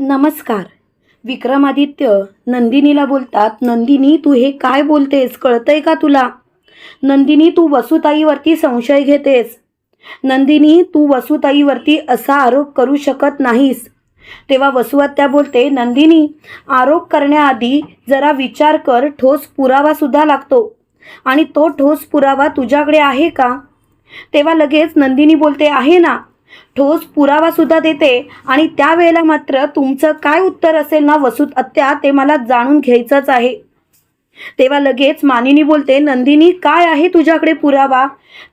नमस्कार. विक्रमादित्य नंदिनीला बोलतात नंदिनी तू हे काय बोलतेस? कळतंय का तुला? नंदिनी तू वसुताईवरती संशय घेतेस. नंदिनी तू वसुताईवरती असा आरोप करू शकत नाहीस. तेव्हा वसुहत्या बोलते नंदिनी आरोप करण्याआधी जरा विचार कर ठोस पुरावा सुद्धा लागतो. आणि तो ठोस पुरावा तुझ्याकडे आहे का? तेव्हा लगेच नंदिनी बोलते आहे ना. ठोस पुरावा सुद्धा देते आणि त्यावेळेला मात्र तुमचं काय उत्तर असेल ना वसुत आत्या ते मला जाणून घ्यायचंच आहे. तेव्हा लगेच मानिनी बोलते नंदिनी काय आहे तुझ्याकडे पुरावा?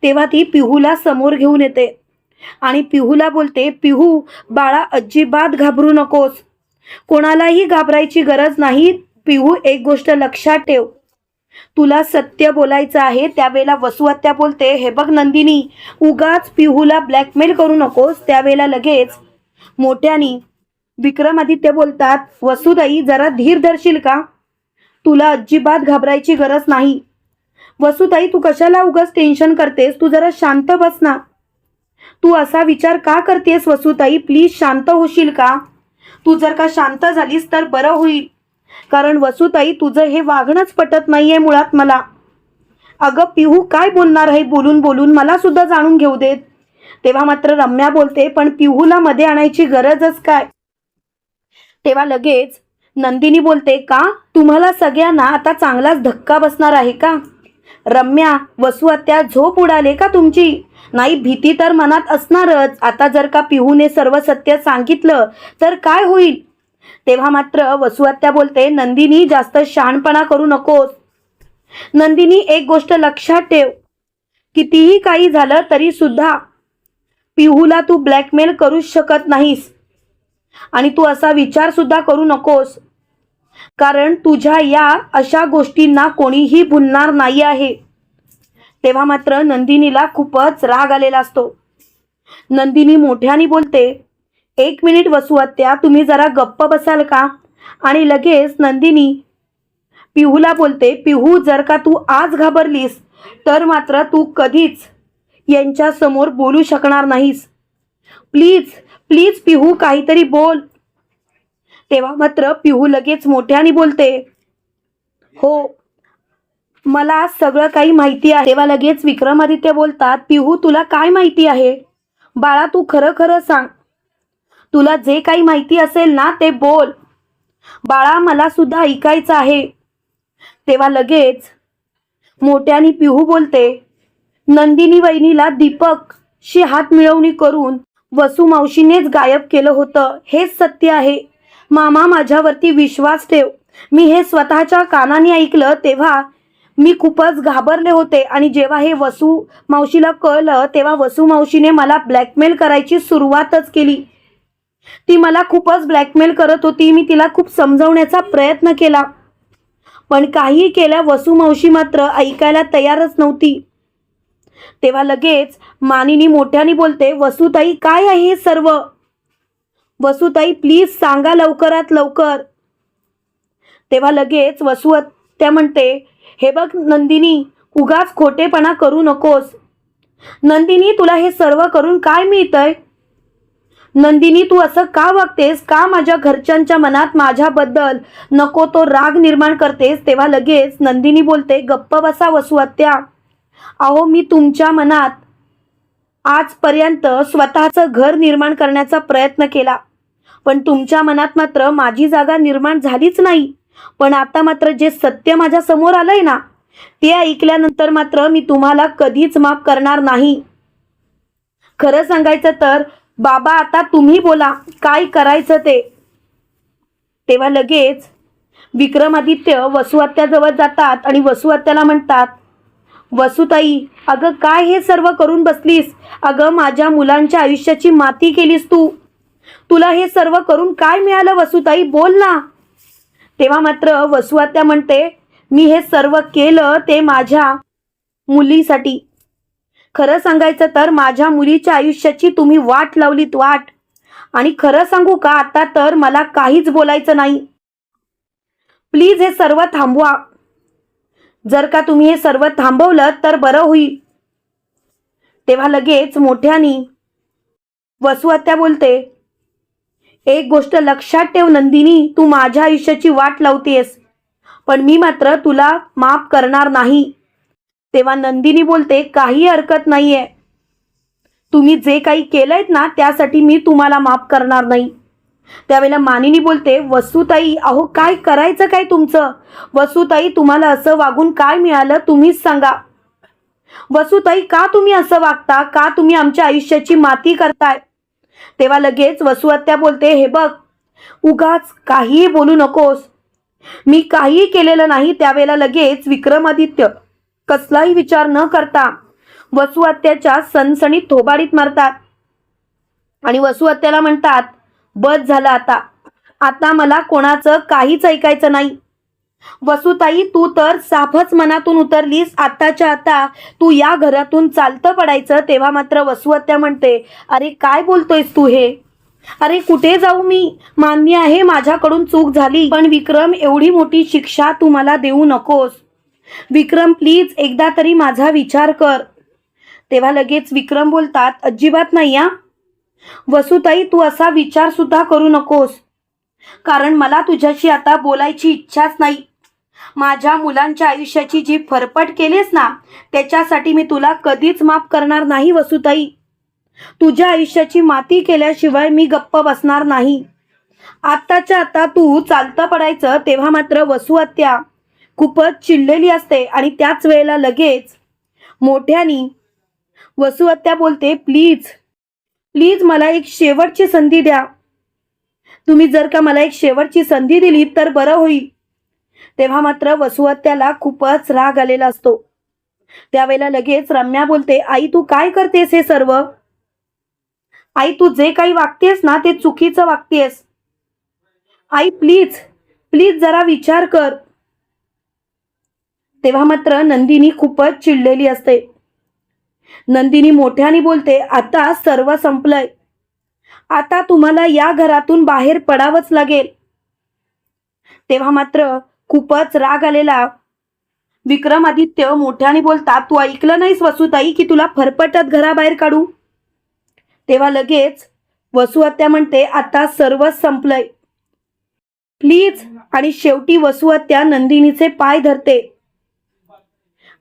तेव्हा ती पिहूला समोर घेऊन येते. आणि पिहूला बोलते पिहू बाळा अजिबात घाबरू नकोस. कोणालाही घाबरायची गरज नाही. पिहू एक गोष्ट लक्षात ठेव. तुला सत्य बोलायचं आहे त्यावेळेला वसुहत्या बोलते हे बघ नंदिनी उगाच पिहूला ब्लॅकमेल करू नकोस. त्यावेळेला लगेच मोठ्यानी विक्रमादित्य बोलतात वसुदाई जरा धीर धरशील का? तुला अजिबात घाबरायची गरज नाही. वसुताई तू कशाला उगाच टेन्शन करतेस? तू जरा शांत बस ना. तू असा विचार का करतेस वसुताई प्लीज शांत होशील का? तू जर का शांत झालीस तर बरं होईल. कारण वसुताई तुझं हे वागणंच पटत नाहीये मुळात मला. अगं पिहू काय बोलणार आहे बोलून बोलून? मला सुद्धा जाणून घेऊ देत. तेव्हा मात्र रम्या बोलते पण पिहूला मध्ये आणायची गरजच काय? तेव्हा लगेच नंदिनी बोलते का? तुम्हाला सगळ्यांना आता चांगलाच धक्का बसणार आहे का? रम्या वसुहत्या झोप उडाले का तुमची? नाही भीती तर मनात असणारच. आता जर का पिहूने सर्व सत्य सांगितलं तर काय होईल? तेव्हा मात्र वसुआत्या बोलते नंदिनी जास्त शहाणपणा करू नकोस. नंदिनी एक गोष्ट लक्षात ठेव. कितीही काही झालं तरी सुद्धा पिहूला तू ब्लॅकमेल करूच शकत नाहीस. आणि तू असा विचार सुद्धा करू नकोस. कारण तुझ्या या अशा गोष्टींना कोणीही भुलणार नाही आहे. तेव्हा मात्र नंदिनीला खूपच राग आलेला असतो. नंदिनी मोठ्याने बोलते एक मिनिट वसुहत्या तुम्ही जरा गप्प बसाल का? आणि लगेच नंदिनी पिहूला बोलते पिहू जर का तू आज घाबरलीस तर मात्र तू कधीच यांच्यासमोर बोलू शकणार नाहीस. प्लीज प्लीज पिहू काहीतरी बोल. तेव्हा मात्र पिहू लगेच मोठ्याने बोलते हो मला सगळं काही माहिती आहे. तेव्हा लगेच विक्रमादित्य बोलतात पिहू तुला काय माहिती आहे? बाळा तू खरं खरं सांग. तुला जे काही माहिती असेल ना ते बोल. बाळा मला सुद्धा ऐकायचं आहे. तेव्हा लगेच मोठ्याने पिहू बोलते नंदिनी वहिनीला दीपक शी हात मिळवणी करून वसू मावशीनेच गायब केलं होतं. हेच सत्य आहे. मामा माझ्यावरती विश्वास ठेव. मी हे स्वतःच्या कानाने ऐकलं तेव्हा मी खूपच घाबरले होते आणि जेव्हा हे वसू मावशीला कळलं तेव्हा वसू मावशीने मला ब्लॅकमेल करायची सुरुवातच केली. ती मला खूपच ब्लॅकमेल करत होती. मी तिला खूप समजवण्याचा प्रयत्न केला. पण काही केल्या वसुमावशी मात्र ऐकायला तयारच नव्हती. तेव्हा लगेच मानिनी मोठ्याने बोलते वसुताई काय आहे हे सर्व? वसुताई प्लीज सांगा लवकरात लवकर. तेव्हा लगेच वसुवत त्या म्हणते हे बघ नंदिनी उगाच खोटेपणा करू नकोस. नंदिनी तुला हे सर्व करून काय मिळतंय? नंदिनी तू असं का वागतेस? का माझ्या घरच्यांच्या मनात माझ्याबद्दल नको तो राग निर्माण करतेस? तेव्हा लगेच नंदिनी बोलते गप्प बसा वसुहत्या. अहो मी तुमच्या मनात आजपर्यंत स्वतःचं घर निर्माण करण्याचा प्रयत्न केला. पण तुमच्या मनात मात्र माझी जागा निर्माण झालीच नाही. पण आता मात्र जे सत्य माझ्यासमोर आलंय ना ते ऐकल्यानंतर मात्र मी तुम्हाला कधीच माफ करणार नाही. खरं सांगायचं तर बाबा आता तुम्ही बोला काय करायचं ते? तेव्हा लगेच विक्रमादित्य वसुहत्याजवळ जातात आणि वसुहत्याला म्हणतात वसुताई अगं काय हे सर्व करून बसलीस? अगं माझ्या मुलांच्या आयुष्याची माती केलीस तू. तुला हे सर्व करून काय मिळालं वसुताई? बोल ना. तेव्हा मात्र वसुहत्या म्हणते मी हे सर्व केलं ते माझ्या मुलीसाठी. खरं सांगायचं तर माझ्या मुलीच्या आयुष्याची तुम्ही वाट लावलीत वाट. आणि खरं सांगू का आता तर मला काहीच बोलायचं नाही. प्लीज हे सर्व थांबवा. जर का तुम्ही हे सर्व थांबवलं तर बरं होईल. तेव्हा लगेच मोठ्यानी वसुहत्या बोलते एक गोष्ट लक्षात ठेव नंदिनी तू माझ्या आयुष्याची वाट लावतेस. पण मी मात्र तुला माफ करणार नाही. तेव्हा नंदिनी बोलते काही हरकत नाहीये. तुम्ही जे काही केलंयत ना त्यासाठी मी तुम्हाला माफ करणार नाही. त्यावेळेला मानिनी बोलते वसुताई अहो काय करायचं काय तुमचं? वसुताई तुम्हाला असं वागून काय मिळालं तुम्हीच सांगा. वसुताई का तुम्ही असं वागता? का तुम्ही आमच्या आयुष्याची माती करताय? तेव्हा लगेच वसुहत्या बोलते हे बघ उगाच काहीही बोलू नकोस. मी काहीही केलेलं नाही. त्यावेळेला लगेच विक्रमादित्य कसलाही विचार न करता वसुहत्याच्या सणसणीत थोबाडीत मारतात. आणि वसुहत्याला म्हणतात बस झालं आता. आता मला कोणाचं काहीच ऐकायचं नाही. वसुताई तू तर साफच मनातून उतरलीस. आताच्या आता तू या घरातून चालतं पडायचं. तेव्हा मात्र वसुहत्या म्हणते अरे काय बोलतोयस तू हे? अरे कुठे जाऊ मी? मान्य आहे माझ्याकडून चूक झाली. पण विक्रम एवढी मोठी शिक्षा तू मला देऊ नकोस. विक्रम प्लीज एकदा तरी माझा विचार कर. तेव्हा लगेच विक्रम बोलतात अजिबात नाही या वसुताई तू असा विचार सुद्धा करू नकोस. कारण मला तुझ्याशी आता बोलायची इच्छाच नाही. माझ्या मुलांच्या आयुष्याची जी फरफट केलीस ना त्याच्यासाठी मी तुला कधीच माफ करणार नाही वसुताई. तुझ्या आयुष्याची माती केल्याशिवाय मी गप्प बसणार नाही. आत्ताच्या आता तू चालतं पडायचं तेव्हा मात्र वसुहत्या खूपच चिडलेली असते आणि त्याच वेळेला लगेच मोठ्यानी वसुहत्या बोलते प्लीज प्लीज मला एक शेवटची संधी द्या. तुम्ही जर का मला एक शेवटची संधी दिली तर बरं होईल. तेव्हा मात्र वसुहत्याला खूपच राग आलेला असतो. त्यावेळेला लगेच रम्या बोलते आई तू काय करतेस हे सर्व? आई तू जे काही वागतेस ना ते चुकीचं वागतेस. आई प्लीज प्लीज जरा विचार कर. तेव्हा मात्र नंदिनी खूपच चिडलेली असते. नंदिनी मोठ्याने बोलते आता सर्व संपलंय. आता तुम्हाला या घरातून बाहेर पडावंच लागेल. तेव्हा मात्र खूपच राग आलेला. विक्रमादित्य मोठ्याने बोलता तू ऐकलं नाहीस वसुताई की तुला फरफटत घराबाहेर काढू? तेव्हा लगेच वसुहत्या म्हणते आता सर्वच संपलंय. प्लीज आणि शेवटी वसुहत्या नंदिनीचे पाय धरते.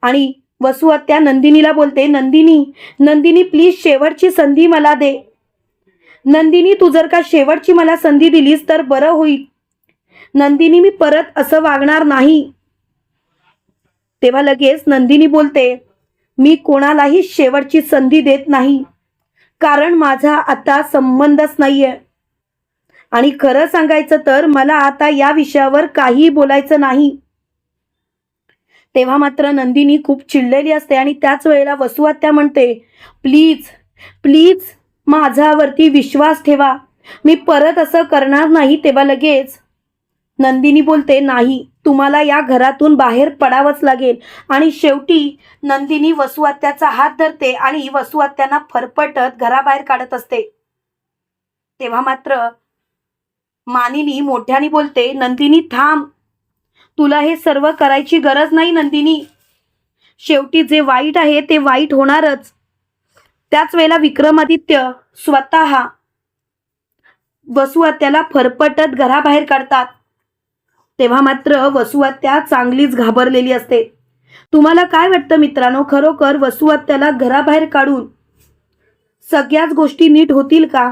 आणि वसुहत्या नंदिनीला बोलते नंदिनी नंदिनी प्लीज शेवटची संधी मला दे. नंदिनी तू जर का शेवटची मला संधी दिलीस तर बरं होईल. नंदिनी मी परत असं वागणार नाही. तेव्हा लगेच नंदिनी बोलते मी कोणालाही शेवटची संधी देत नाही कारण माझा आता संबंधच नाहीये. आणि खरं सांगायचं तर मला आता या विषयावर काही बोलायचं नाही. तेव्हा मात्र नंदिनी खूप चिडलेली असते आणि त्याच वेळेला वसुआत्या म्हणते प्लीज प्लीज माझ्यावरती विश्वास ठेवा. मी परत असं करणार नाही तेव्हा लगेच. नंदिनी बोलते नाही तुम्हाला या घरातून बाहेर पडावंच लागेल. आणि शेवटी नंदिनी वसुआत्याचा हात धरते आणि वसुहत्यांना फरफटत घराबाहेर काढत असते. तेव्हा मात्र मानिनी मोठ्याने बोलते नंदिनी थांब. तुला हे सर्व करायची गरज नाही नंदिनी. शेवटी जे वाईट आहे ते वाईट होणारच. त्याच वेळेला विक्रमादित्य स्वतः वसुहत्याला फरफटत घराबाहेर काढतात. तेव्हा मात्र वसुहत्या चांगलीच घाबरलेली असते. तुम्हाला काय वाटतं मित्रांनो? खरोखर वसुहत्याला घराबाहेर काढून सगळ्याच गोष्टी नीट होतील का?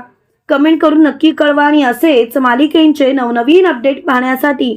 कमेंट करून नक्की कळवा आणि असेच मालिकेंचे नवनवीन अपडेट पाहण्यासाठी